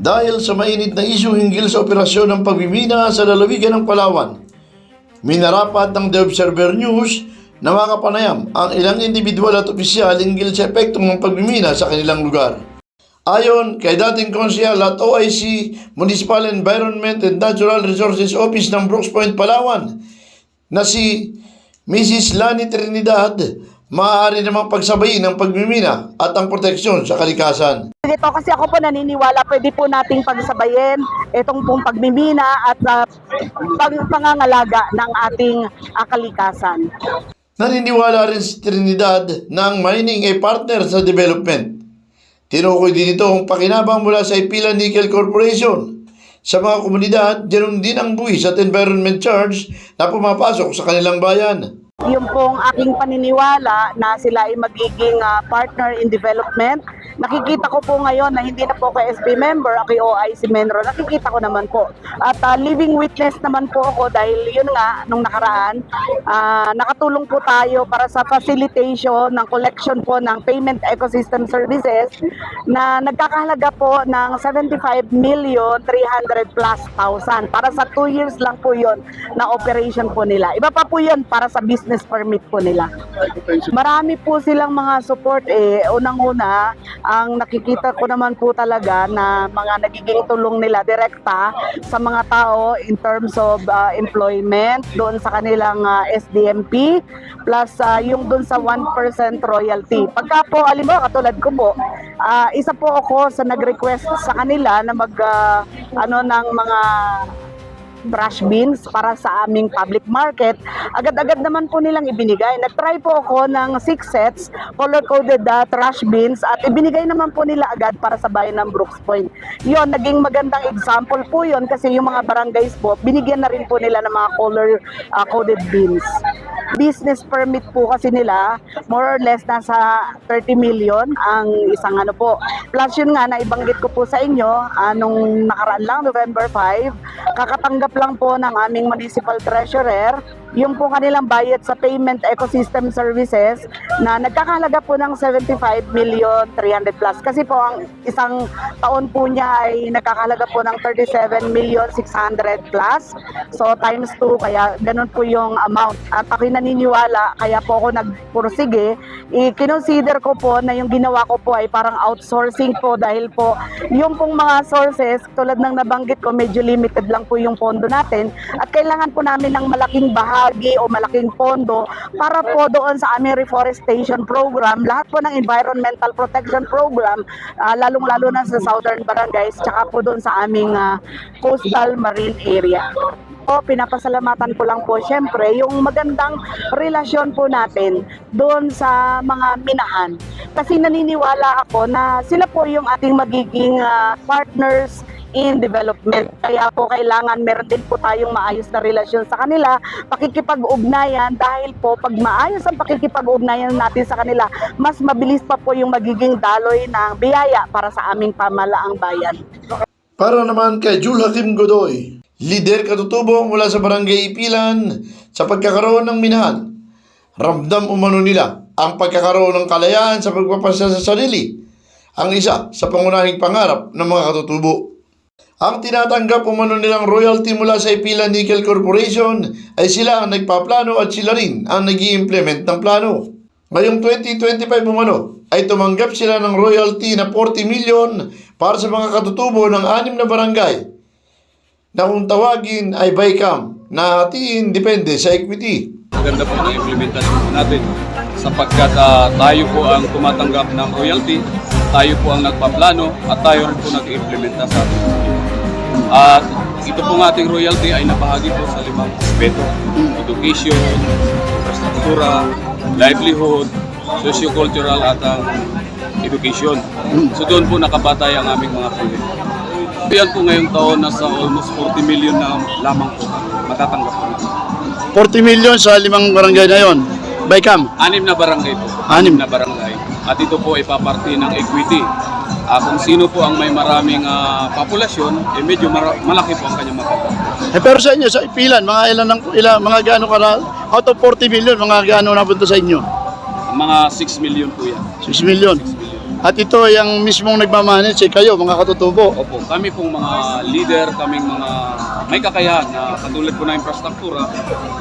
dahil sa mainit na isyu hinggil sa operasyon ng pagmimina sa lalawigan ng Palawan. Minarapat ng The Observer News na makapanayam ang ilang individual at opisyal hinggil sa epektong ng pagmimina sa kanilang lugar. Ayon kay dating konsyal at OIC Municipal Environment and Natural Resources Office ng Brooks Point, Palawan na si Mrs. Lani Trinidad, maaari namang pagsabayin ang pagmimina at ang proteksyon sa kalikasan. Dito kasi ako po naniniwala pwede po nating pagsabayin itong pong pagmimina at uh, pag pangangalaga ng ating ah, kalikasan. Naniniwala rin si Trinidad na ang mining ay partner sa development. Tinukoy din ito ang pakinabang mula sa Ipila Nickel Corporation. Sa mga komunidad, ganoon din ang buwis at environment charge na pumapasok sa kanilang bayan. Yung pong aking paniniwala na sila ay magiging ah, partner in development. Nakikita ko po ngayon na hindi na po kay SB member, ako yung OIC Menro, nakikita ko naman po. At ah, living witness naman po ako dahil yun nga, nung nakaraan, ah, nakatulong po tayo para sa facilitation ng collection po ng payment ecosystem services na nagkakahalaga po ng 75 million 300 plus thousand. Para sa 2 years lang po yun na operation po nila. Iba pa po yun para sa business permit po nila. Marami po silang mga support eh. Unang-una, ang nakikita ko naman po talaga na mga nagiging tulong nila direkta sa mga tao in terms of uh, employment doon sa kanilang uh, SDMP plus uh, yung doon sa 1% royalty. Pagka po, alimbawa katulad ko po, uh, isa po ako sa nag-request sa kanila na mag uh, ano ng mga trash bins para sa aming public market, agad-agad naman po nilang ibinigay. Nag-try po ako ng six sets, color-coded uh, trash bins at ibinigay naman po nila agad para sa bayan ng Brooks Point. Yon naging magandang example po yon kasi yung mga barangays po, binigyan na rin po nila ng mga color-coded bins. Business permit po kasi nila, more or less nasa 30 million ang isang ano po. Plus yun nga, naibanggit ko po sa inyo, anong nakaraan lang, November 5, kakatanggap lang po ng aming municipal treasurer yung po kanilang bayad sa payment ecosystem services na nagkakahalaga po ng 75 million 300 plus. Kasi po ang isang taon po niya ay nagkakahalaga po ng 37 million 600 plus. So times 2 kaya ganun po yung amount. At ako naniniwala kaya po ako nagpursige, i-consider ko po na yung ginawa ko po ay parang outsourcing po dahil po yung pong mga sources tulad ng nabanggit ko medyo limited lang po yung pondo natin at kailangan po namin ng malaking bahagi o malaking pondo para po doon sa aming reforestation program, lahat po ng environmental protection program, ah, lalong-lalo na sa southern barangays, tsaka po doon sa aming ah, coastal marine area. Po, pinapasalamatan ko lang po syempre yung magandang relasyon po natin doon sa mga minahan. Kasi naniniwala ako na sila po yung ating magiging ah, partners in development. Kaya po kailangan meron din po tayong maayos na relasyon sa kanila, pakikipag-ugnayan dahil po pag maayos ang pakikipag-ugnayan natin sa kanila, mas mabilis pa po yung magiging daloy ng biyaya para sa aming pamalaang bayan. Para naman kay Jul Hakim Godoy, lider katutubo mula sa barangay Ipilan sa pagkakaroon ng minahan. Ramdam umano nila ang pagkakaroon ng kalayaan sa pagpapasya sa sarili, ang isa sa pangunahing pangarap ng mga katutubo. Ang tinatanggap umano nilang royalty mula sa Ipila Nickel Corporation ay sila ang nagpaplano at sila rin ang nag implement ng plano. Ngayong 2025 umano ay tumanggap sila ng royalty na 40 million para sa mga katutubo ng anim na barangay na kung tawagin ay BICAM na hatiin depende sa equity. Maganda po ng implementasyon natin sapagkat ah, tayo po ang tumatanggap ng royalty, tayo po ang nagpaplano at tayo rin po nag-implementa sa ating At ito pong ating royalty ay napahagi po sa limang aspeto. Education, infrastruktura, livelihood, socio-cultural at ang education. So doon po nakabatay ang aming mga proyekto. Yan po ngayong taon nasa almost 40 million na lamang po matatanggap po. 40 million sa limang barangay na yon. BICAM. Anim na barangay po. Anim. na barangay. At ito po ay paparti ng equity. Ah, kung sino po ang may maraming ah, populasyon, eh medyo malaki po ang kanyang matatanggap. Eh, pero sa inyo, sa Ipilan, mga ilan, ng, ilan mga gaano ka na, out of 40 million, mga gaano napunta sa inyo? Mga 6 million po yan. 6 million. At ito ay ang mismong nagmamanage, eh, kayo mga katutubo. Opo, kami pong mga leader, kaming mga may kakayahan na katulad po na infrastruktura,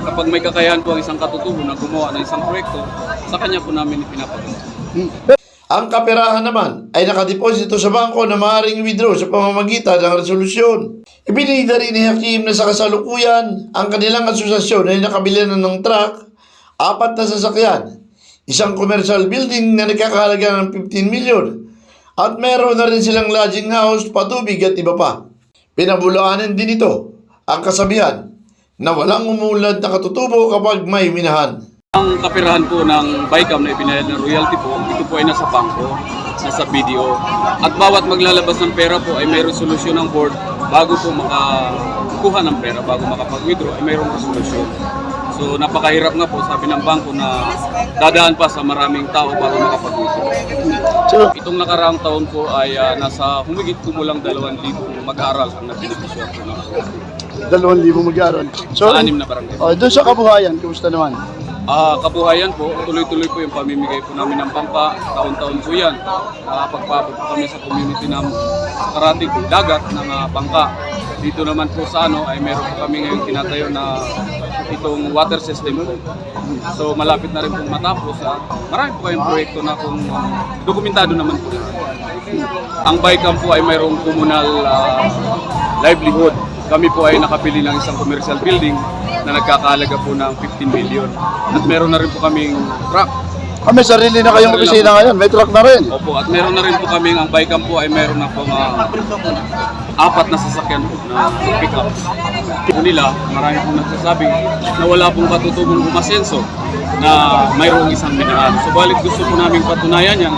kapag may kakayahan po ang isang katutubo na gumawa ng isang proyekto, sa kanya po namin ipinapagawa. Ang kaperahan naman ay nakadeposito sa bangko na maaaring withdraw sa pamamagitan ng resolusyon. Ibinigay rin ni Hakim na sa kasalukuyan ang kanilang asosasyon ay nakabili na ng truck, apat na sasakyan, isang commercial building na nagkakahalaga ng 15 milyon, at meron na rin silang lodging house, patubig at iba pa. Pinabulaanan din ito ang kasabihan na walang umulad na katutubo kapag may minahan. Ang kapirahan po ng BICAM na ipinayad ng royalty po, ito po ay nasa bangko, nasa BDO. At bawat maglalabas ng pera po ay may resolusyon ng board bago po makakuha ng pera, bago makapag-withdraw ay mayroong resolusyon. So napakahirap nga po sabi ng bangko na dadaan pa sa maraming tao bago makapag-withdraw. So, Itong nakaraang taon po ay ah, nasa humigit kumulang 2,000 mag-aaral ang nabinibisyon po ng dalawang libo mag-aaral. So, sa anim na barangay. oh, doon sa kabuhayan, kumusta naman? Ah, kabuhayan po, tuloy-tuloy po yung pamimigay po namin ng pampa. Taon-taon po yan. Nakapagpapot po kami sa community ng karating dagat ng ah, bangka. Dito naman po sa ano ay meron po kami ngayon tinatayo na itong water system po. So malapit na rin pong matapos at marami po kayong proyekto na kung ah, dokumentado naman po. Ang BICAM po ay mayroong communal ah, livelihood. Kami po ay nakapili ng isang commercial building na nagkakahalaga po ng 15 million. At meron na rin po kaming truck. Kami sarili na kayong opisina ngayon, may truck na rin. Opo, at meron na rin po kaming, ang BICAM po ay meron na po mga apat na sasakyan po na pick up. Po nila, marami po nagsasabi na wala pong katutubong umasenso na mayroong isang minahan. Subalit gusto po namin patunayan yan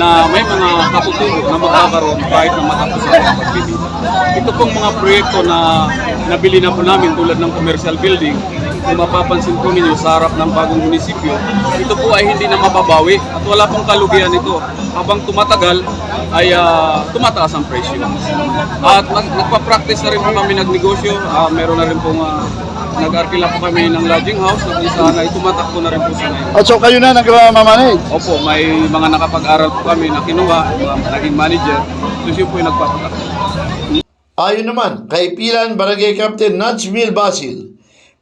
na may mga katutubo na magkakaroon kahit na matapos ang pagbibig. Ito pong mga proyekto na nabili na po namin tulad ng commercial building, kung mapapansin po ninyo sa harap ng bagong munisipyo, ito po ay hindi na mababawi at wala pong kalugihan ito. Habang tumatagal ay ah, tumataas ang presyo. At nag, nagpa-practice na rin po kami nagnegosyo. Ah, meron na rin pong ah, nag-arkila po kami ng lodging house na kung saan ay tumatakbo na rin po sa ngayon. At so kayo na nagmamanage. Opo, may mga nakapag-aral po kami na kinuha, mga naging manager. So yun po yung nagpapatakbo. Ayon naman kay Pilan Barangay Captain Najmil Basil,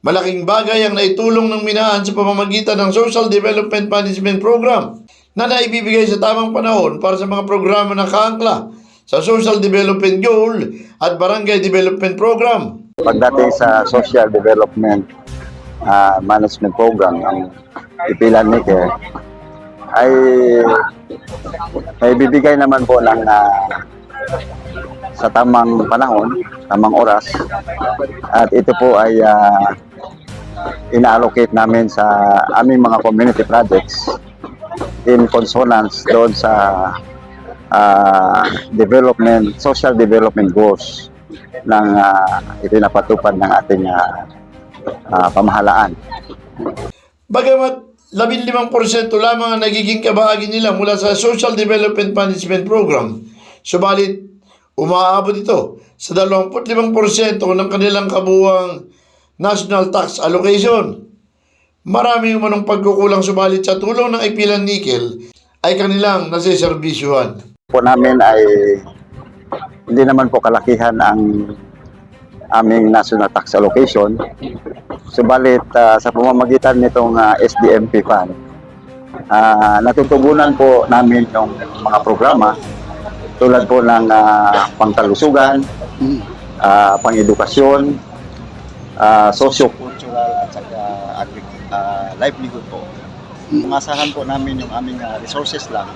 malaking bagay ang naitulong ng minahan sa pamamagitan ng Social Development Management Program na naibibigay sa tamang panahon para sa mga programa na kaangkla sa Social Development Goal at Barangay Development Program. pagdating sa social development ah, management program ang ipilan ni Care ay may bibigay naman po ng ah, sa tamang panahon, tamang oras at ito po ay ah, ina-allocate namin sa aming mga community projects in consonance doon sa ah, development, social development goals ng uh, ipinapatupad ng ating ah, ah, pamahalaan. Bagamat 15% lamang ang nagiging kabahagi nila mula sa Social Development Management Program, subalit umaabot ito sa 25% ng kanilang kabuwang national tax allocation. Maraming umanong pagkukulang subalit sa tulong ng Ipilan Nickel ay kanilang nasiserbisyuhan. Po namin ay hindi naman po kalakihan ang aming national tax allocation. Subalit ah, sa pamamagitan nitong ah, SDMP fund, ah, natutugunan po namin yung mga programa tulad po ng ah, pangkalusugan, ah, pang-edukasyon, ah, socio-cultural at saka agri- ah, livelihood po. Umasahan po namin yung aming ah, resources lang.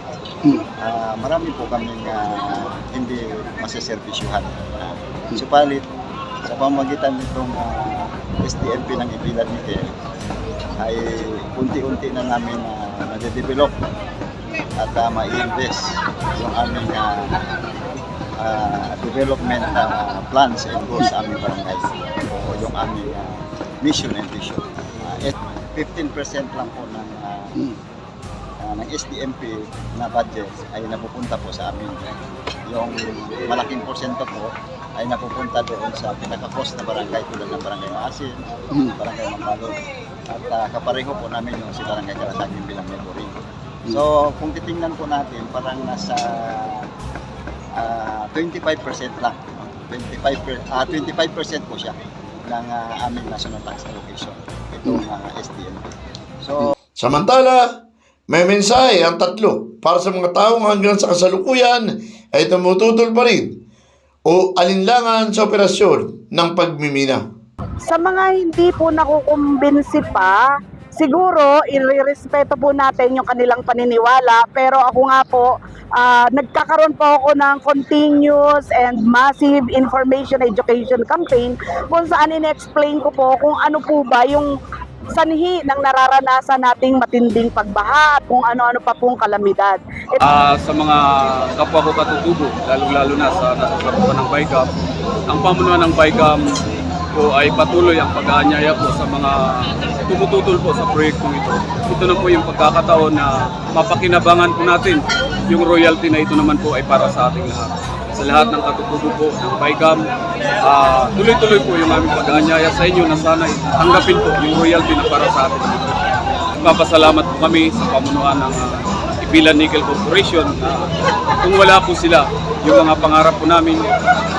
Ah, marami po kaming ah, hindi masiservisyuhan. Uh, supalit, sa pamagitan nitong ah, SDMP ng Ipilan Nite, ay unti-unti na namin uh, nade-develop at uh, ma-invest yung aming ah, ah, development ah, plans and goals sa aming barangay o yung aming ah, mission and vision. Et- 15% lang po ng ah, ah, ng SDMP na budget ay napupunta po sa amin. Yung malaking porsyento po ay napupunta doon sa pinaka-cost na barangay tulad ng Barangay Maasin, Barangay Mamalog. At ah, kapareho po namin yung si Barangay Karasagin bilang memory. So, kung titingnan po natin, parang nasa ah, 25% lang. 25, per, ah, 25% po siya ng ah, aming national tax allocation. Itong uh, SDNP. So, Samantala, may mensahe ang tatlo para sa mga taong hanggang sa kasalukuyan ay tumututol pa rin o alinlangan sa operasyon ng pagmimina. Sa mga hindi po nakukumbinsi pa, siguro irerespeto po natin yung kanilang paniniwala. Pero ako nga po ah, nagkakaroon po ako ng continuous and massive information education campaign kung saan in-explain ko po kung ano po ba yung sanhi ng nararanasan nating matinding pagbaha at kung ano-ano pa pong kalamidad. Ah, sa mga kapwa ko katutubo, lalo-lalo na sa nasasakupan ng BICAM, ang pamunuan ng BICAM po ay patuloy ang pag-aanyaya po sa mga tumututol po sa proyektong ito. Ito na po yung pagkakataon na mapakinabangan po natin yung royalty na ito naman po ay para sa ating lahat. Sa lahat ng katutubo po ng BICAM, ah, tuloy-tuloy po yung aming pag-aanyaya sa inyo na sana tanggapin po yung royalty na para sa atin. Papasalamat po kami sa pamunuan ng uh, Ipilan Nickel Corporation na kung wala po sila, yung mga pangarap po namin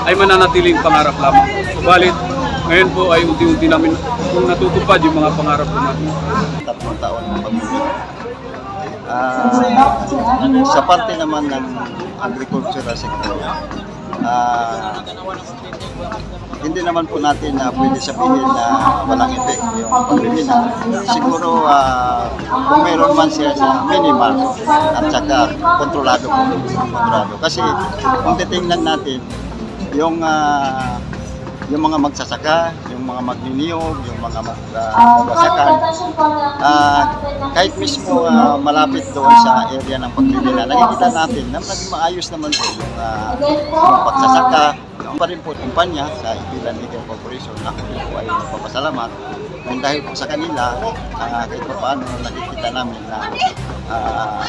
ay mananatiling pangarap lamang. Subalit, ngayon po ay unti-unti namin kung natutupad yung mga pangarap po namin. tatlong taon ng pamimili. Ah, sa parte naman ng agricultural sector, ah, hindi naman po natin na pwede sabihin na walang effect yung pagmimina. Siguro ah, kung mayroon man siya na minimal at saka kontrolado po. Kontrolado. Kasi kung titingnan natin, yung ah, yung mga magsasaka, yung mga magniniyog, yung mga mag, uh, magsasakan, ah, kahit mismo ah, malapit doon sa area ng pagpipila, nakikita natin na naging maayos naman po yung, ah, yung pagsasaka. Yung pa rin po kumpanya sa Ipilan Nickel Corporation, ako rin po ay nagpapasalamat. Kung dahil po sa kanila, uh, kahit pa paano nakikita namin na ah,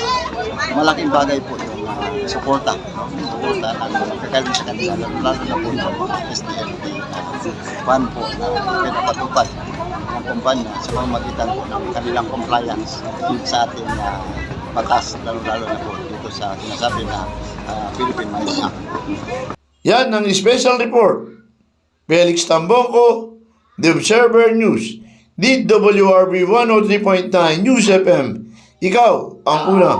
malaking bagay po yung ah, suporta, no? suporta ng kagaling sa kanila, lalo na po yung SDLP fund po na pinapatupad ng kumpanya sa pamamagitan po ng kanilang compliance sa ating ah, batas, lalo-lalo na po dito sa sinasabi na ah, Philippine Mining Act. Yan ang special report. Felix Tambongko, The Observer News, DWRB 103.9 News FM. Ikaw ang una.